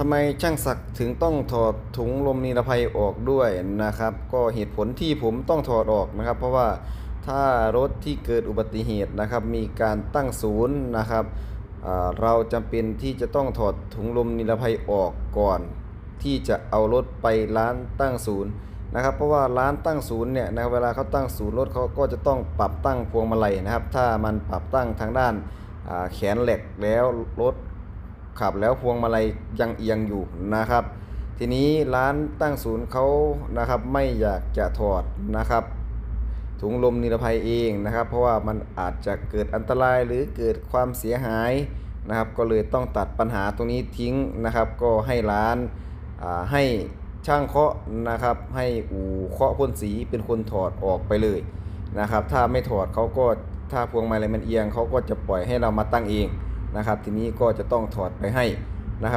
ทำไมช่างศักดิ์ถึงต้องถอดถุงลมนิรภัยออกด้วยนะครับ ก็เหตุผลที่ผมต้องถอดออกนะครับ เพราะว่าถ้ารถที่เกิดอุบัติเหตุนะครับ มีการตั้งศูนย์นะครับเราจำเป็นที่จะต้องถอดถุงลมนิรภัยออกก่อน ที่จะเอารถไปร้านตั้งศูนย์นะครับ เพราะว่าร้านตั้งศูนย์เนี่ยนะเวลาเขาตั้งศูนย์รถเขาก็จะต้องปรับตั้งพวงมาลัยนะครับ ถ้ามันปรับตั้งทางด้านแขนเหล็กแล้วรถ ขับแล้วพวงมาลัยยังเอียงอยู่นะครับ ทีนี้ร้านตั้งศูนย์เขานะครับไม่อยากจะถอดนะครับ ถุงลมนิรภัยเองนะครับ เพราะว่ามันอาจจะเกิดอันตรายหรือเกิดความเสียหายนะครับ ก็เลยต้องตัดปัญหาตรงนี้ทิ้งนะครับ ก็ให้ร้านาให้ช่างเคาะนะครับ ให้อู่เคาะพ่นสีเป็นคนถอดออกไปเลยนะครับ ถ้าไม่ถอดเขาก็ถ้าพวงมาลัยมันเอียงเขาก็จะปล่อยให้เรามาตั้งเอง นะครับ ทีนี้ก็จะต้องถอดไปให้นะครับ